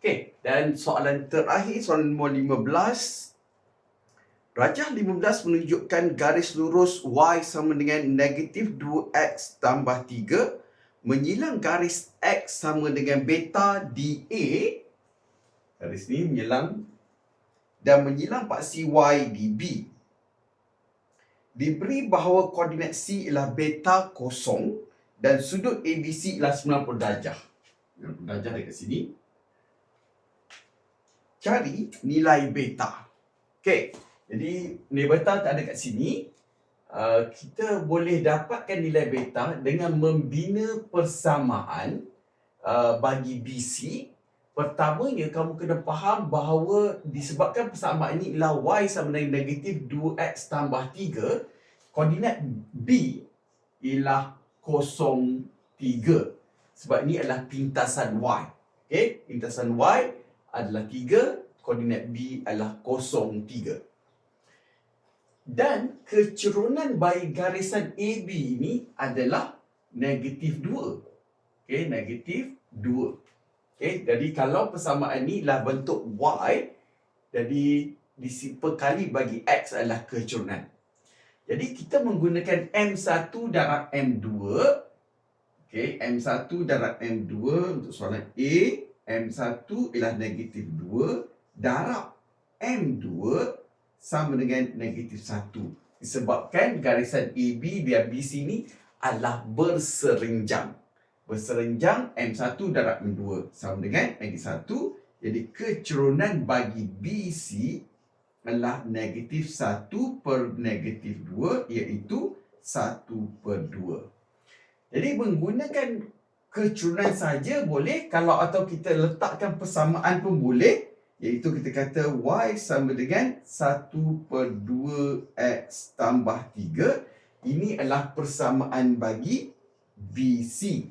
Okey, dan soalan terakhir, soalan nombor 15. Rajah 15 menunjukkan garis lurus Y sama dengan negatif 2X tambah 3 menyilang garis X sama dengan beta DA. Garis ni menyilang dan menyilang paksi Y di B. Diberi bahawa koordinat C ialah beta kosong dan sudut ABC ialah 90 darjah. 90 darjah dekat sini. Cari nilai beta. Okey, jadi nilai beta tak ada kat sini. Uh, kita boleh dapatkan nilai beta dengan membina persamaan uh, bagi BC Pertamanya kamu kena faham bahawa disebabkan persamaan ini ialah y sama dengan negatif 2x tambah 3, koordinat B ialah 0, 3. Sebab ini adalah pintasan y. Okey, pintasan y adalah 3, koordinat B adalah 0, 3. Dan kecerunan bagi garisan AB ini adalah negatif 2. Okey, negatif 2. Okay, jadi kalau persamaan ni lah bentuk Y, jadi perkali bagi X adalah kecerunan. Jadi kita menggunakan M1 darab M2. Okay, M1 darab M2 untuk soalan A. M1 ialah negatif 2 darab M2 sama dengan negatif 1. Disebabkan garisan AB dan BC ni adalah berserinjang berserenjang M1 darab M2 sama dengan negatif 1. Jadi kecerunan bagi BC adalah negatif 1 per negatif 2 iaitu 1 per 2. Jadi menggunakan kecerunan saja boleh kalau atau kita letakkan persamaan pun boleh iaitu kita kata Y sama dengan 1 per 2 X tambah 3 ini adalah persamaan bagi BC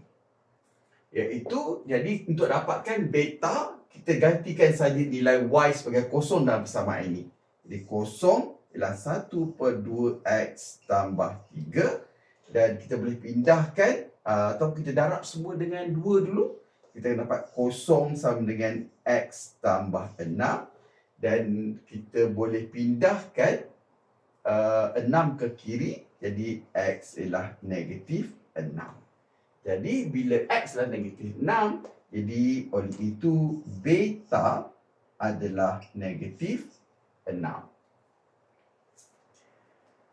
iaitu jadi untuk dapatkan beta kita gantikan saja nilai y sebagai kosong dalam persamaan ini. Jadi kosong ialah 1 per 2x tambah 3 dan kita boleh pindahkan uh, atau kita darab semua dengan 2 dulu. Kita dapat kosong sama dengan x tambah 6 dan kita boleh pindahkan uh, 6 ke kiri jadi x ialah negatif 6. Jadi bila X adalah negatif 6, jadi oleh itu beta adalah negatif 6.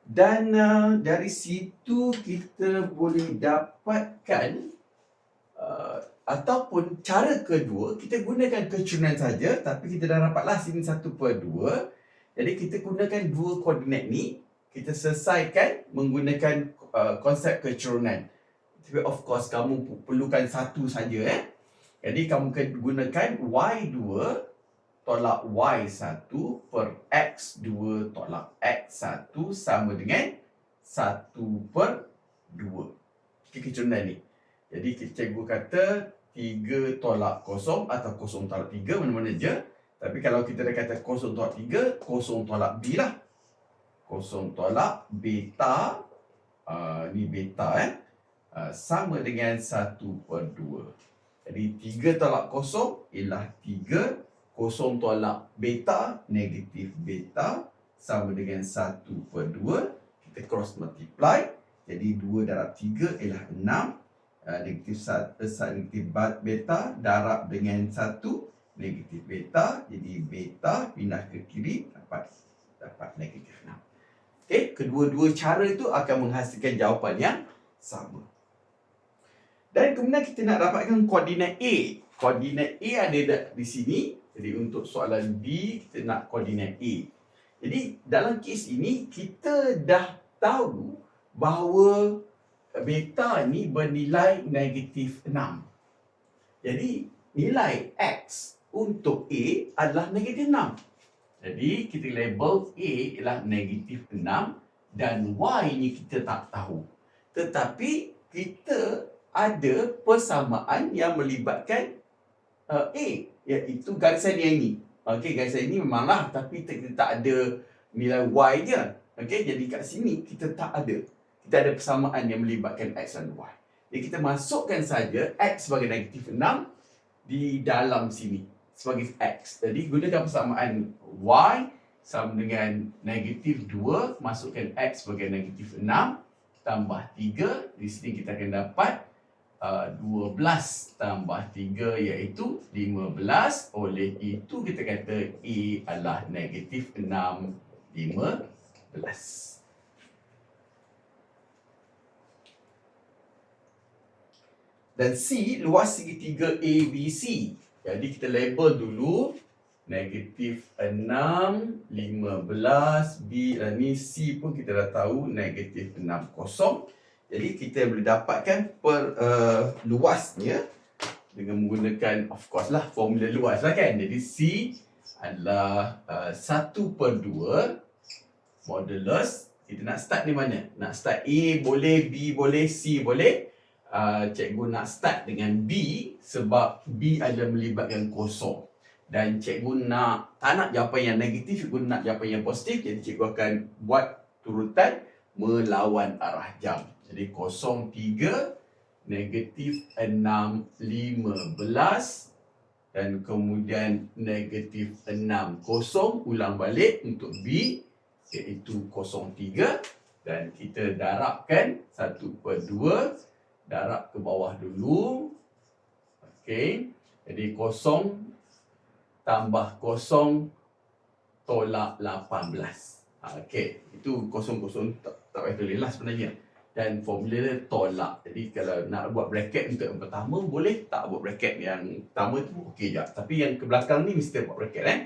Dan uh, dari situ kita boleh dapatkan uh, ataupun cara kedua, kita gunakan kecerunan saja tapi kita dah dapatlah sini 1 per 2. Jadi kita gunakan dua koordinat ni, kita selesaikan menggunakan uh, konsep kecerunan. Tapi of course kamu perlukan satu saja eh. Jadi kamu gunakan y2 tolak y1 per x2 tolak x1 sama dengan 1 per 2. Ini kecerunan ni. Jadi cikgu kata 3 tolak 0 atau 0 tolak 3 mana-mana je. Tapi kalau kita dah kata 0 tolak 3, 0 tolak b lah. 0 tolak beta. Uh, ni beta eh. Ah, sama dengan 1 per 2. Jadi 3 tolak kosong ialah 3. Kosong tolak beta, negatif beta sama dengan 1 per 2. Kita cross multiply. Jadi 2 darab 3 ialah 6. Uh, ah, negatif 1, uh, negatif beta darab dengan 1. Negatif beta. Jadi beta pindah ke kiri dapat dapat negatif 6. Okey, kedua-dua cara itu akan menghasilkan jawapan yang sama. Dan kemudian kita nak dapatkan koordinat A. Koordinat A ada di sini. Jadi untuk soalan B, kita nak koordinat A. Jadi dalam kes ini, kita dah tahu bahawa beta ni bernilai negatif 6. Jadi nilai X untuk A adalah negatif 6. Jadi kita label A ialah negatif 6 dan Y ni kita tak tahu. Tetapi kita ada persamaan yang melibatkan uh, A iaitu garisan yang ini. Okey, garisan ini memanglah tapi kita tak ada nilai Y je. Okey, jadi kat sini kita tak ada. Kita ada persamaan yang melibatkan X dan Y. Jadi kita masukkan saja X sebagai negatif 6 di dalam sini. sebagai X. Jadi gunakan persamaan Y sama dengan negatif 2 masukkan X sebagai negatif 6 tambah 3. Di sini kita akan dapat uh, 12 tambah 3 iaitu 15. Oleh itu kita kata A adalah negatif 6 15. Dan C luas segitiga ABC. Jadi kita label dulu negatif 6, 15, B dan ni C pun kita dah tahu negatif 6, kosong. Jadi kita boleh dapatkan per uh, luasnya dengan menggunakan of course lah formula luas lah kan. Jadi C adalah uh, 1 per 2 modulus. Kita nak start di mana? Nak start A boleh, B boleh, C boleh. Uh, cikgu nak start dengan B sebab B adalah melibatkan kosong dan cikgu nak tak nak jawapan yang negatif, cikgu nak jawapan yang positif. Jadi cikgu akan buat turutan melawan arah jam. Jadi 03 negatif 6 15 dan kemudian negatif 6 kosong ulang balik untuk B iaitu 03 dan kita darabkan 1 per 2 darab ke bawah dulu okey jadi kosong tambah kosong tolak 18. Ha, Okey, itu kosong-kosong tak, tak payah tulis lah sebenarnya. Dan formula dia tolak. Jadi kalau nak buat bracket untuk yang pertama, boleh tak buat bracket yang pertama tu okey je. Tapi yang ke belakang ni mesti buat bracket eh.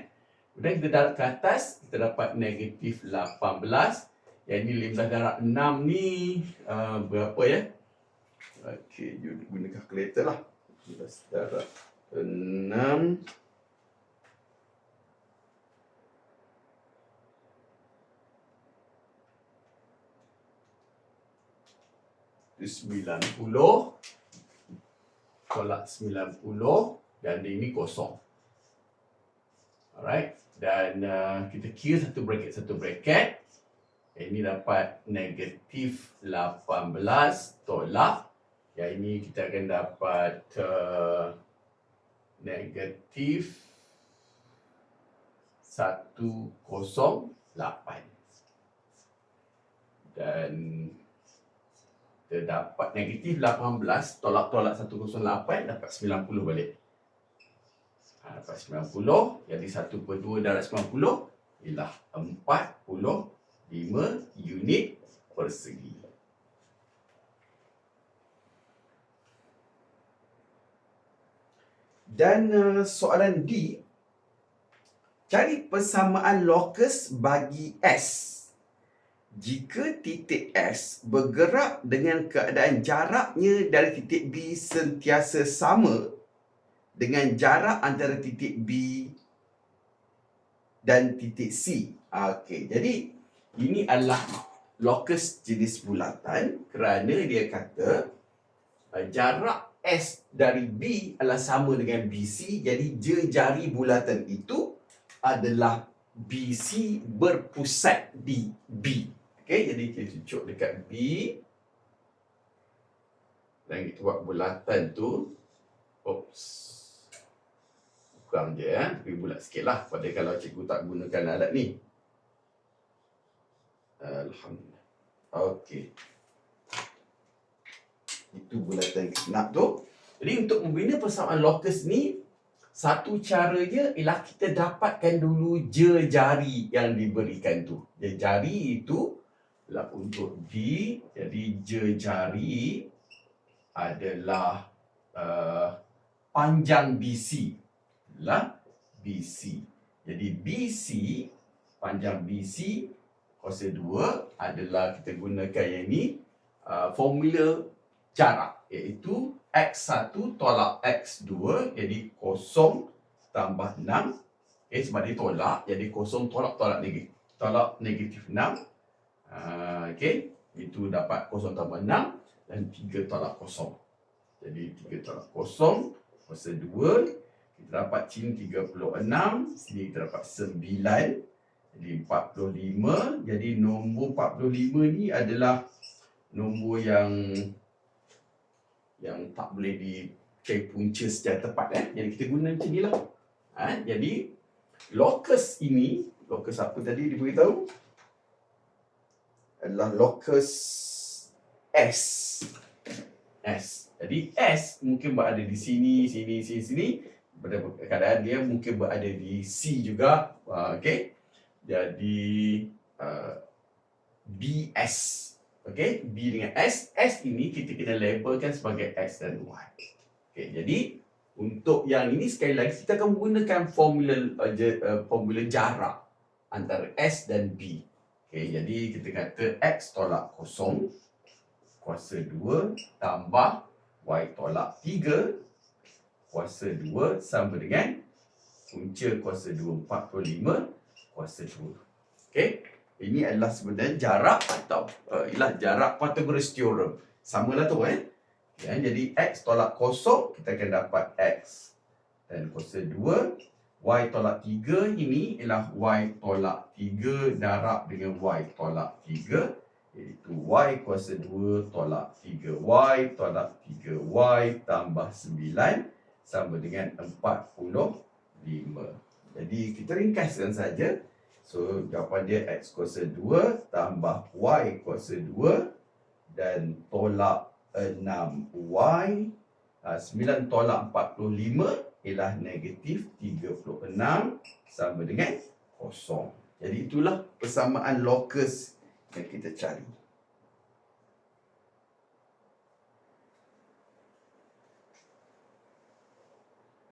Kemudian kita darab ke atas, kita dapat negatif 18. Yang ni 15 darab 6 ni uh, berapa ya? Okey, guna kalkulator lah. 15 darab 6. 90 tolak 90 dan ini kosong. Alright. Dan uh, kita kira satu bracket satu bracket. Ini dapat negatif 18 tolak. Yang ini kita akan dapat uh, negatif 108. Dan kita dapat negatif 18 tolak-tolak 108 dapat 90 balik. Ha, dapat 90 jadi 1 per 2 darab 90 ialah 45 unit persegi. Dan uh, soalan D cari persamaan lokus bagi S jika titik S bergerak dengan keadaan jaraknya dari titik B sentiasa sama dengan jarak antara titik B dan titik C. Okey, jadi ini adalah lokus jenis bulatan kerana dia kata uh, jarak S dari B adalah sama dengan BC. Jadi jari bulatan itu adalah BC berpusat di B. Okay, jadi kita cucuk dekat B. Dan kita buat bulatan tu. Oops. Kurang je ya. Tapi bulat sikit lah. Pada kalau cikgu tak gunakan alat ni. Alhamdulillah. Okey. Itu bulatan kita nak tu. Jadi untuk membina persamaan lokus ni, satu cara je ialah kita dapatkan dulu je jari yang diberikan tu. Je jari itu adalah untuk D. Jadi jari adalah uh, panjang BC. Adalah BC. Jadi BC, panjang BC kuasa 2 adalah kita gunakan yang ini uh, formula jarak iaitu X1 tolak X2 jadi kosong tambah 6 eh, sebab dia tolak jadi kosong tolak tolak negatif tolak negatif 6 Uh, okay. Itu dapat kosong tambah 6 dan 3 tolak kosong. Jadi 3 tolak kosong kuasa 2. Kita dapat sini 36. Sini kita dapat 9. Jadi 45. Jadi nombor 45 ni adalah nombor yang yang tak boleh dicari punca secara tepat. Eh? Jadi kita guna macam ni lah. Ha, jadi locus ini, locus apa tadi dia beritahu? Adalah locus S. S. Jadi S mungkin berada di sini, sini, sini, sini. Keadaan dia mungkin berada di C juga. Uh, okay. Jadi uh, BS. Okay. B dengan S. S ini kita kena labelkan sebagai X dan Y. Okay. Jadi untuk yang ini sekali lagi kita akan menggunakan formula uh, uh, formula jarak antara S dan B. Okay, jadi kita kata X tolak kosong kuasa 2 tambah Y tolak 3 kuasa 2 sama dengan punca kuasa 2 45 kuasa 2. Okey. Ini adalah sebenarnya jarak atau uh, ialah jarak Pythagoras theorem. Samalah tu eh. Ya, jadi X tolak kosong kita akan dapat X dan kuasa 2 Y tolak 3 ini ialah Y tolak 3 darab dengan Y tolak 3 iaitu Y kuasa 2 tolak 3Y tolak 3Y tambah 9 sama dengan 45. Jadi kita ringkaskan saja. So jawapan dia X kuasa 2 tambah Y kuasa 2 dan tolak 6Y. 9 tolak 45 ialah negatif 36 sama dengan kosong. Jadi itulah persamaan locus yang kita cari.